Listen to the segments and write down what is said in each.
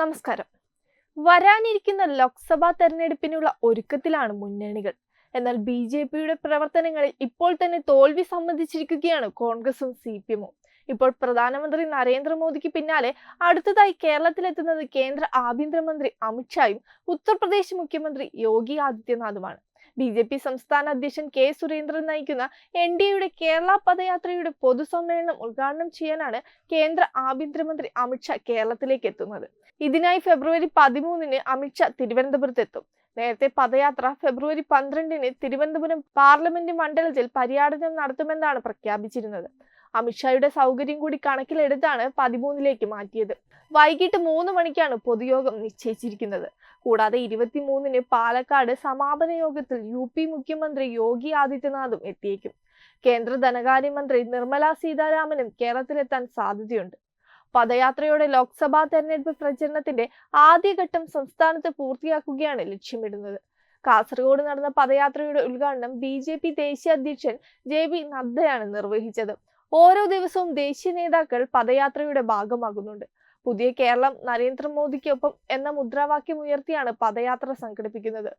നമസ്കാരം. വരാനിരിക്കുന്ന ലോക്സഭാ തെരഞ്ഞെടുപ്പിനുള്ള ഒരുക്കത്തിലാണ് മുന്നണികൾ. എന്നാൽ ബി ജെ പിയുടെ പ്രവർത്തനങ്ങളിൽ ഇപ്പോൾ തന്നെ തോൽവി സംബന്ധിച്ചിരിക്കുകയാണ് കോൺഗ്രസും സി പി എമ്മും. ഇപ്പോൾ പ്രധാനമന്ത്രി നരേന്ദ്രമോദിക്ക് പിന്നാലെ അടുത്തതായി കേരളത്തിലെത്തുന്നത് കേന്ദ്ര ആഭ്യന്തരമന്ത്രി അമിത്ഷായും ഉത്തർപ്രദേശ് മുഖ്യമന്ത്രി യോഗി ആദിത്യനാഥുമാണ്. ബി ജെ പി സംസ്ഥാന അധ്യക്ഷൻ കെ സുരേന്ദ്രൻ നയിക്കുന്ന എൻ ഡി എയുടെ കേരള പദയാത്രയുടെ പൊതുസമ്മേളനം ഉദ്ഘാടനം ചെയ്യാനാണ് കേന്ദ്ര ആഭ്യന്തരമന്ത്രി അമിത്ഷാ കേരളത്തിലേക്ക് എത്തുന്നത്. ഇതിനായി ഫെബ്രുവരി പതിമൂന്നിന് അമിത്ഷാ തിരുവനന്തപുരത്ത് എത്തും. നേരത്തെ പദയാത്ര ഫെബ്രുവരി പന്ത്രണ്ടിന് തിരുവനന്തപുരം പാർലമെന്റ് മണ്ഡലത്തിൽ പര്യടനം നടത്തുമെന്നാണ് പ്രഖ്യാപിച്ചിരുന്നത്. അമിത്ഷായുടെ സൗകര്യം കൂടി കണക്കിലെടുത്താണ് പതിമൂന്നിലേക്ക് മാറ്റിയത്. വൈകിട്ട് മൂന്ന് മണിക്കാണ് പൊതുയോഗം നിശ്ചയിച്ചിരിക്കുന്നത്. കൂടാതെ ഇരുപത്തിമൂന്നിന് പാലക്കാട് സമാപന യോഗത്തിൽ യു പി മുഖ്യമന്ത്രി യോഗി ആദിത്യനാഥും എത്തിയേക്കും. കേന്ദ്ര ധനകാര്യമന്ത്രി നിർമ്മല സീതാരാമനും കേരളത്തിലെത്താൻ സാധ്യതയുണ്ട്. പദയാത്രയോടെ ലോക്സഭാ തെരഞ്ഞെടുപ്പ് പ്രചരണത്തിന്റെ ആദ്യഘട്ടം സംസ്ഥാനത്ത് പൂർത്തിയാക്കുകയാണ് ലക്ഷ്യമിടുന്നത്. കാസർഗോഡ് നടന്ന പദയാത്രയുടെ ഉദ്ഘാടനം ബി ജെ പി ദേശീയ അധ്യക്ഷൻ ജെ പി നദ്ദയാണ് നിർവഹിച്ചത്. ഓരോ ദിവസവും ദേശീയ നേതാക്കൾ പദയാത്രയുടെ ഭാഗമാകുന്നുണ്ട്. പുതിയ കേരളം നരേന്ദ്രമോദിക്കൊപ്പം എന്ന മുദ്രാവാക്യം ഉയർത്തിയാണ് പദയാത്ര സംഘടിപ്പിക്കുന്നത്.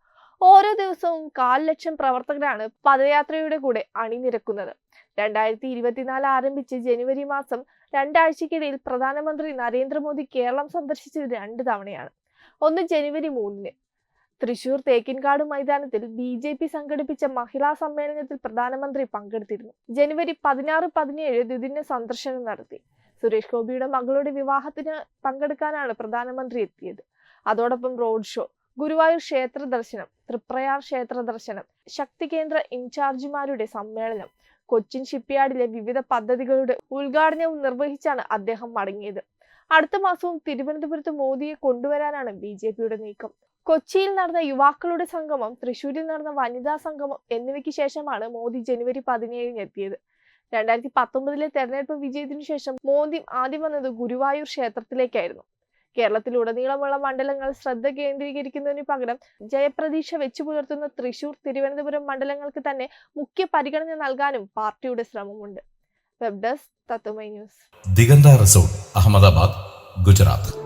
ഓരോ ദിവസവും കാൽ ലക്ഷം പ്രവർത്തകരാണ് പദയാത്രയുടെ കൂടെ അണിനിരക്കുന്നത്. രണ്ടായിരത്തി ഇരുപത്തിനാല് ആരംഭിച്ച് ജനുവരി മാസം രണ്ടാഴ്ചക്കിടയിൽ പ്രധാനമന്ത്രി നരേന്ദ്രമോദി കേരളം സന്ദർശിച്ചത് രണ്ട് തവണയാണ്. ഒന്ന് ജനുവരി മൂന്നിന്. തൃശൂർ തേക്കിൻകാട് മൈതാനത്തിൽ ബി ജെ പി സംഘടിപ്പിച്ച മഹിളാ സമ്മേളനത്തിൽ പ്രധാനമന്ത്രി പങ്കെടുത്തിരുന്നു. ജനുവരി പതിനാറ് പതിനേഴ് ദ്വിദിന സന്ദർശനം നടത്തി. സുരേഷ് ഗോപിയുടെ മകളുടെ വിവാഹത്തിന് പങ്കെടുക്കാനാണ് പ്രധാനമന്ത്രി എത്തിയത്. അതോടൊപ്പം റോഡ് ഷോ ഗുരുവായൂർ ക്ഷേത്ര ദർശനം തൃപ്രയാർ ക്ഷേത്ര ദർശനം ശക്തി കേന്ദ്ര ഇൻചാർജിമാരുടെ സമ്മേളനം കൊച്ചിൻ ഷിപ്പ്യാർഡിലെ വിവിധ പദ്ധതികളുടെ ഉദ്ഘാടനവും നിർവഹിച്ചാണ് അദ്ദേഹം മടങ്ങിയത്. അടുത്ത മാസവും തിരുവനന്തപുരത്ത് മോദിയെ കൊണ്ടുവരാനാണ് ബി ജെ പിയുടെ നീക്കം. കൊച്ചിയിൽ നടന്ന യുവാക്കളുടെ സംഗമം തൃശൂരിൽ നടന്ന വനിതാ സംഗമം എന്നിവയ്ക്ക് ശേഷമാണ് മോദി ജനുവരി പതിനേഴിന് എത്തിയത്. രണ്ടായിരത്തി പത്തൊമ്പതിലെ തെരഞ്ഞെടുപ്പ് വിജയത്തിനു ശേഷം മോദി ആദ്യം വന്നത് ഗുരുവായൂർ ക്ഷേത്രത്തിലേക്കായിരുന്നു. കേരളത്തിലുടനീളമുള്ള മണ്ഡലങ്ങൾ ശ്രദ്ധ കേന്ദ്രീകരിക്കുന്നതിന് പകരം ജയപ്രതീക്ഷ വെച്ചു പുലർത്തുന്ന തൃശൂർ തിരുവനന്തപുരം മണ്ഡലങ്ങൾക്ക് തന്നെ മുഖ്യ പരിഗണന നൽകാനും പാർട്ടിയുടെ ശ്രമമുണ്ട്. Web desk Tatwamayi news. Diganta resort Ahmedabad. Gujarat.